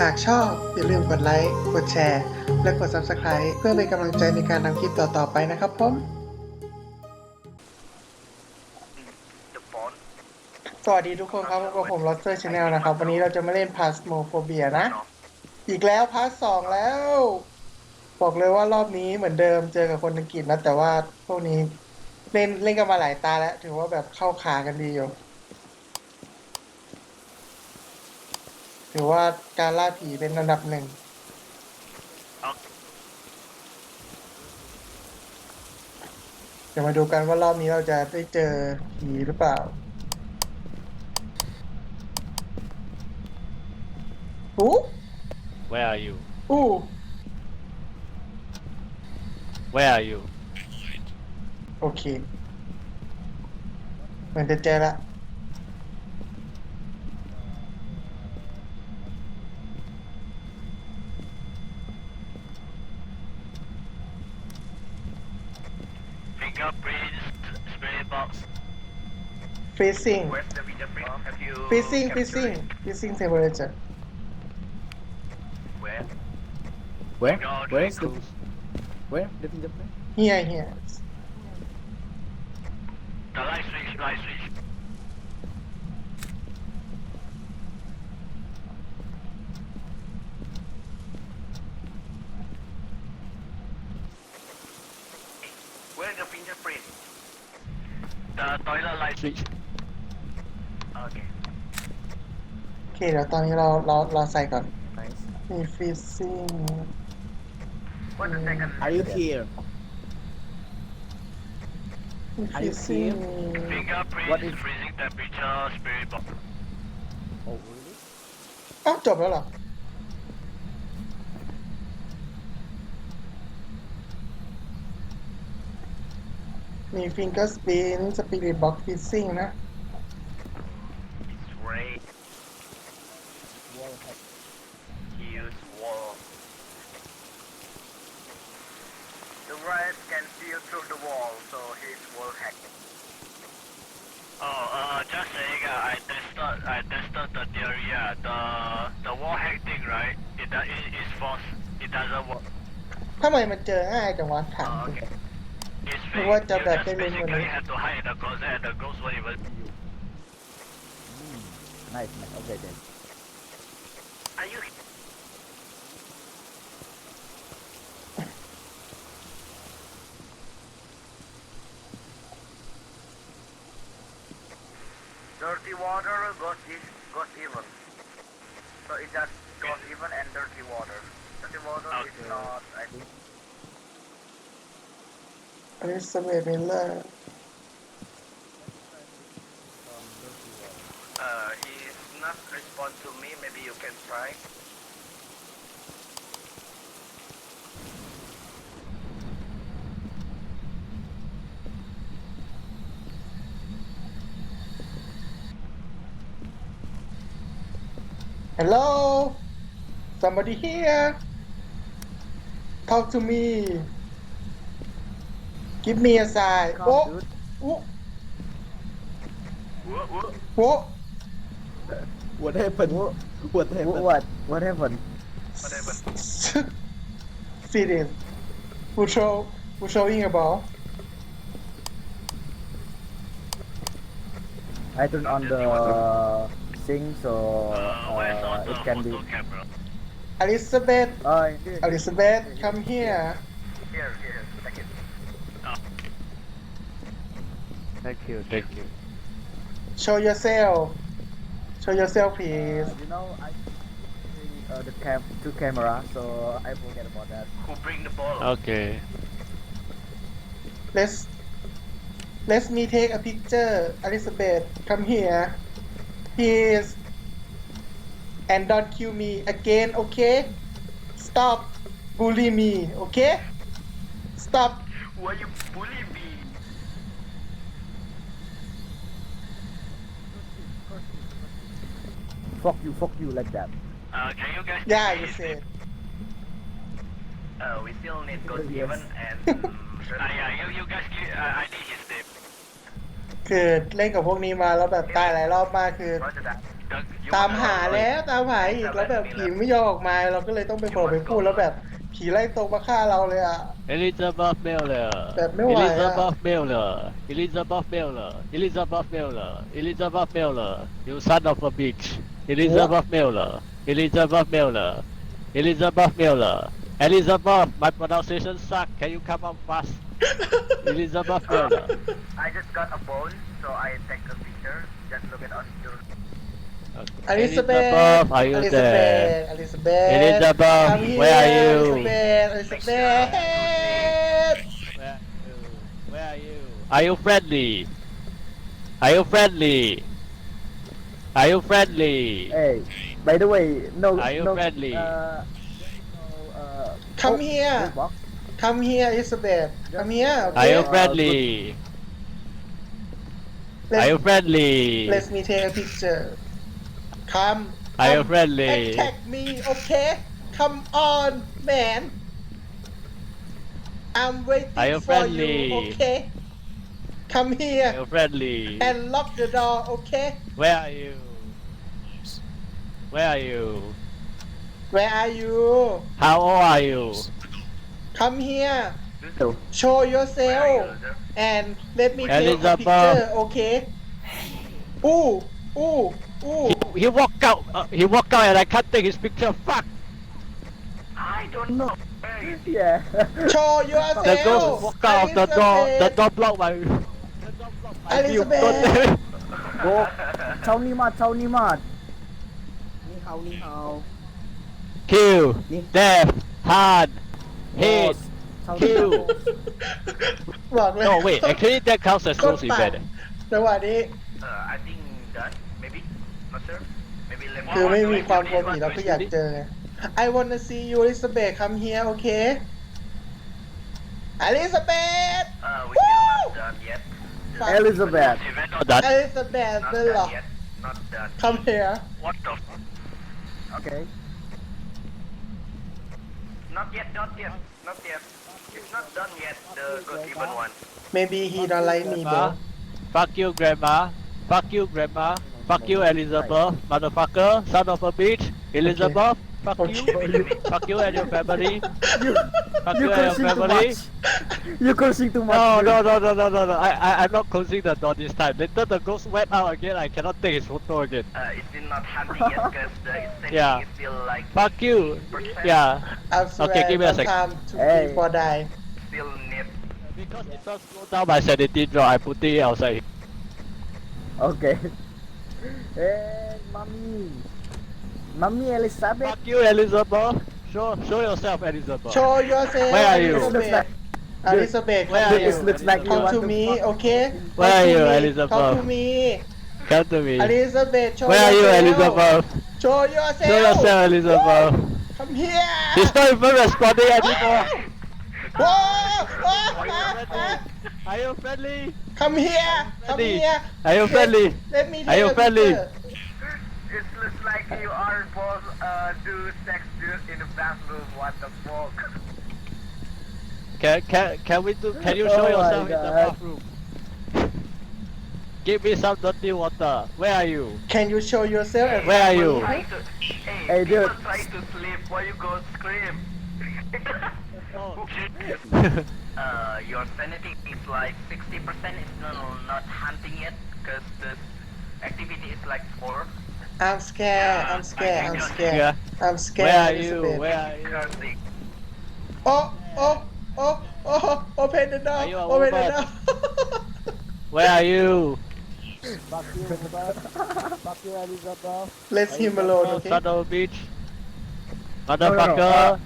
หากชอบอย่าลืมกดไลค์ กดแชร์ และกด Subscribe เพื่อเป็นกำลังใจในการทำคลิปต่อ ๆ ไปนะครับผมสวัสดีทุกคนครับกับผม Loster Channel นะครับ วันนี้เราจะมาเล่น Phasmophobia นะ อีกแล้วพาร์ทสองแล้ว บอกเลยว่ารอบนี้เหมือนเดิมเจอกับคนอังกฤษนะ แต่ว่าพวกนี้เล่นเล่นกันมาหลายตาแล้ว ถือว่าแบบเข้าขากันดีอยู่ ถือว่าการล่าผีเป็นอันดับหนึ่งเดี๋ยวมาดูกันว่ารอบนี้เราจะได้เจอผีหรือเปล่าอู้ Where are you? อู้ Where are you? โอเค เหมือนจะเจอละ Freezing. Freezing, freezing, freezing temperature. Where? Where? Where? the where the fingerprint? Here, here. The light switch, light switch. Where's the fingerprint? The toilet light switch. Okay โอเคเดี๋ยวตอนนี้เราเราเราใส่ก่อน Nice. มีฟิซซิ่ง What's the second Are you here? มี Are ฟิ you ซซิ่ง Fingerprint What is- freezing temperature spirit box Oh really? อ้าวจบแล้วเหรอ มีฟิงเกอร์สปินสปิริตบ็อกฟิซซิ่งนะ tested, I tested the theory, uh, the, the wall hack thing, right? It, do- it is false. It doesn't work. ทำไมมันเจอง่ายจังวะถาม Oh, จริง okay. It's Well, fake. what You the back just end in basically the- have to hide in the closet and the ghost won't even... Mm. Nice, nice. Okay then. Are you... Dirty water got this got. So it just got even and dirty water. Dirty water okay. is not I think. I used to make. Um, uh, he's not respond to me. Maybe you can try. Hello somebody here talk to me give me a sign Come, โอ้ dude. โอ้ Whoa, whoa. โอ้ What happened? What happened? What? What happened? What happened? serious who show who showing about I turned on the thing so Uh, where's all uh, the it can be. camera? Elizabeth Oh, indeed. Elizabeth come here Here, here, take it. Thank you, thank you. show yourself show yourself please Uh, you know, I uh, the cam two camera, so I forget about that. Who bring the ball? Okay. let's let me take a picture Elizabeth come here please and don't kill me again okay stop bully me okay stop Why you bully me? Fuck you, fuck you like that. Uh, can you guys? yeah you me said Uh, we still need Ghost Yes. Even and. uh, yeah, you, you guys. Uh, I need his name. คือเล่นกับพวกนี้มาแล้วแบบตายหลายรอบมากคือ ตามหาแล้วตามหาอีกแล้วแบบผีไม่ยอมออกมาเราก็เลยต้องไปโผล่ไปพูดแล้วแบบผีไล่ตรงมาฆ่าเราเลยอะ เอลิซาเบธเบลเลอร์แบบไม่ไหวอะ เอลิซาเบธเบลเลอร์เอลิซาเบธเบลเลอร์เอลิซาเบธเบลเลอร์เอลิซาเบธเบลเลอร์ you son of a bitch เอลิซาเบธเบลเลอร์เอลิซาเบธเบลเลอร์เอลิซาเบธเบลเลอร์ ธ Where Can you? Come on fast? Elizabeth, Fernando. I just got a bowl, so I take a picture Just look at our door. Okay. Elizabeth, Elizabeth, where are you? Elizabeth, Elizabeth, where are you Where Are you Are you friendly? Are you friendly? Are you friendly? Hey, by the way, no, Are you no, friendly? Uh, Come oh, here. box. Come here Elizabeth Come here Are okay you Uh, friendly? Are you Let friendly? Let me take a picture Come Are you come friendly? Attack me okay Come on man I'm waiting Are you for friendly? you okay Come Are here you friendly? and lock the door okay Where are you? Where are you? Where are you How old are you? Come here. Show Where are you, yourself and let me take a picture okay Ooh ooh ooh He, he walked out. Uh, he walked out, and I can't take his picture. Fuck. I don't know. Yeah. Show yourself The ghost walked out of the door. The door blocked my. The door blocked my view. Elizabeth. Go. Chào ni mat, chào ni mat. Ni hao, ni hao. Kill. Ni- Death. Hard. Hate. Boss. Chào ni Kill. hao. บอกเลย No wait. Actually, that counts as ก็ close ปั่น event. จังหวะนี้ Uh, I think done. Maybe. Not sure. Maybe let me. คือไม่มีความกลัวผีเราก็อยากเจอไง I wanna see you Elizabeth come here okay Elizabeth Uh, we still not done yet. Fuck. Elizabeth. Event Not done. Elizabeth Not นั่นเหรอ done yet. Not done. come here What the? fuck? Okay. not yet. Not yet. Not yet. It's not done yet. The good even one. maybe he don't like me bro Fuck you, grandma. Fuck you, grandma. Fuck you, Elizabeth. Motherfucker. Son of a bitch. Elizabeth. Fuck you. Fuck you and your family. You, Fuck you you and your too family. much. You cursing too much. No, dude. no, no, no, no, no, no. I, I, I'm not closing the door this time. Later the ghost went out again. I cannot take his photo again. Uh, it's still not hunting yet because the insanity Yeah. is still like Fuck you. Yeah. I swear Okay, give me a sec. sometime to Hey. before die still need. Because it does slow down my sanity drop, I put it outside. Okay. Hey, mommy. Mommy Elizabeth. Fuck you, Elizabeth. Show, show yourself, Elizabeth. show yourself Where are you? This looks Elizabeth like Elizabeth Where come are you? this looks like you Come to me okay Where are you. Elizabeth? Come to me Come to me. Elizabeth show Where are you. Elizabeth? Show yourself Show yourself, Elizabeth. Come here He's not even responding anymore. Whoa! Whoa! Are you friendly? Are you friendly? Come here! Come Friendly. here! Are you friendly? Let me Are you friendly? Picture. It looks like you are both uh, do sex in the bathroom. What the fuck? Can can can we do? Can you show Oh yourself in the bathroom? Give me some dirty water. Where are you? Can you show yourself? and Where are you? Trying to, hey, Hey, people dude. trying to sleep while you go scream. Oh. uh, your sanity is like 60%. It's not, not hunting yet because this activity is like 4. I'm scared. I'm scared. I'm scared. Yeah. I'm scared. Where are you? Where are you? Cursing. Oh, oh, oh, oh, open the door. Are you a Open the woman? door. Where are you? Fuck you, Elizabeth. Fuck you, Elizabeth. Let him alone, okay? Son of a bitch. no, no, Motherfucker.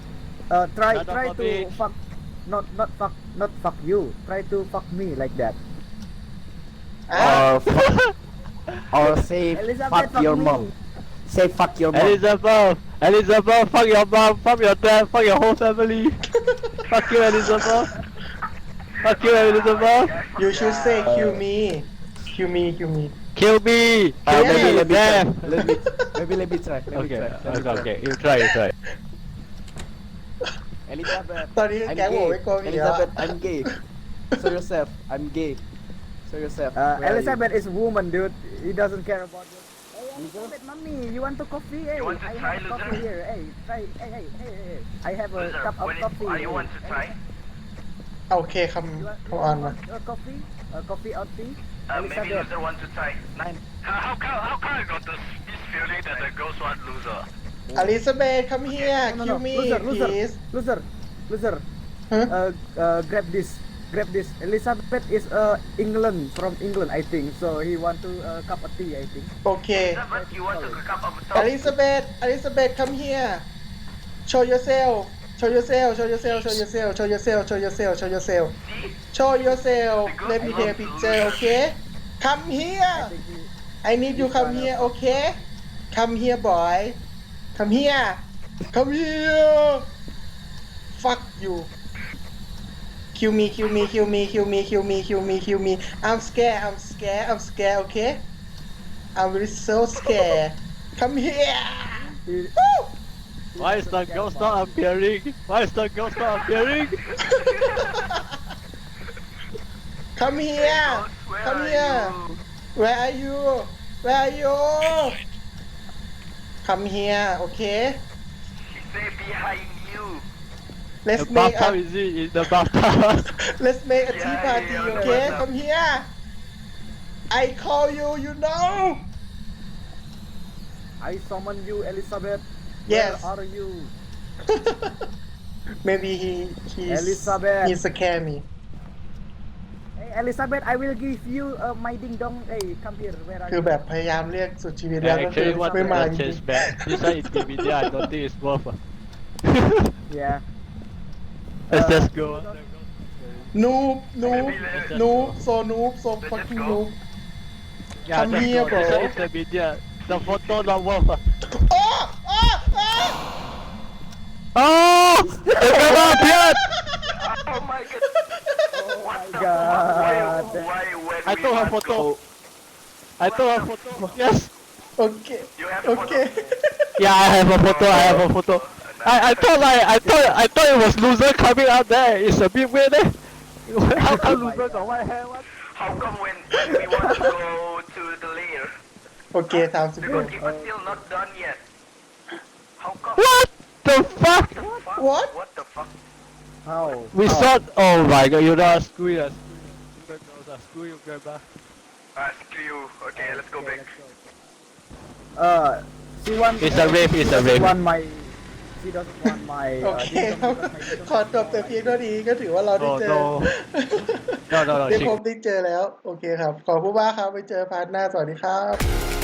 Uh, try, Son of try a to bitch. fuck, not, not fuck, not fuck you. Try to fuck me like that. Ah, Or fuck, or say Elizabeth, fuck, your mom. Say fuck your mom. Elizabeth! Elizabeth, fuck your mom, fuck your dad, fuck your whole family. fuck you, Elizabeth. Fuck you, Elizabeth. You should say uh, kill me. Kill me, kill me. Kill me! Uh, kill me! Maybe let me try. Let me, maybe let me try. Okay, try. Okay, okay. You try, you try. Elizabeth, I'm gay. Elizabeth, I'm gay. So yourself. I'm gay. Yourself. Uh, Elizabeth you? is woman, dude. He doesn't care about you. Hey, Elizabeth, mommy, you want to coffee? Hey, you want to I try, have a coffee here. Hey, try. Hey, hey, hey, hey. I have a loser, cup of coffee. Are you want to try? Okay, come, want, come on. A coffee? a coffee or tea? Uh, Elizabeth. maybe loser want to try. Nine. How, come? How come I got this, this feeling that the girls want loser? Oh. Elizabeth, come okay. here. No, no, no. Me, loser, please. Loser, loser, loser. Huh? Uh, uh, grab this. Grab this. Elizabeth is uh England from England, I think. So he want to uh, cup of tea, I think. โอเค But you want to cup of อ top? ลิซาเบธอลิซาเบธ come here show yourself show yourself show yourself show yourself show yourself show yourself show yourself See? show yourself let me take a picture okay come here I think he, I need you come here okay come here boy come here come here fuck you kill me kill me kill me kill me kill me kill me kill me I'm scared I'm scared I'm scared okay I'm really so scared come here Woo! Why is the ghost not appearing? Why is the ghost not appearing? come here Where come here you? where are you where are you come here okay She say behind you. let's the make bathtub a is it in the bathtub? let's make a tea Yeah, party yeah, yeah, okay yeah. come here I call you you know I summon you, Elizabeth. Yes. Where are you? maybe he he's Elizabeth. he scare me Hey, Elizabeth, I will give you uh, my ding dong. Hey, come here. Where are คือ you? แบบพยายามเรียกสุดชีวิตแล้ว I ก็คือ actually want ไม่ to มาจริง change back. This one is DVD. I don't think it's worth. it. Yeah. Let's uh, just go. Noob, noob, noob, so noob, so fucking noob. Yeah, Come here, go. bro. This is the media. The photo, the wall. Ah, ah, ah! Oh! Oh! Oh! Oh! oh my god! Oh my god! Why, why, I took a photo. Go. I took a photo. Yes. Okay. You have okay. Photo? yeah, I have a photo. I have a photo. I, I thought like I thought I thought it was loser coming out there. It's a bit weird. Eh? How come loser got white hair? What? How come when we want to go to the lair? Okay, time to go. The goalkeeper's still not done yet. How come? What the fuck? What? The fuck? What? the fuck? How? We How? thought. Oh my god! You're not screw us. Screw you, grandma. Ah, screw you. Okay, let's go okay, back. Let's go. Uh, see one. It's uh, a rape. It's a rape. One my. She doesn't rape. Want my. She doesn't want my. โอ Uh, เค ding ครับ dong because my ding dong ขอจบแต่เพียงเท่านี้ก็ถือว่าเราได้เจอ Oh, no. No, no, no. ได้ she- พบได้เจอแล้ว โอเคครับ ขอบคุณมากครับ ไปเจอพาร์ทหน้า สวัสดีครับ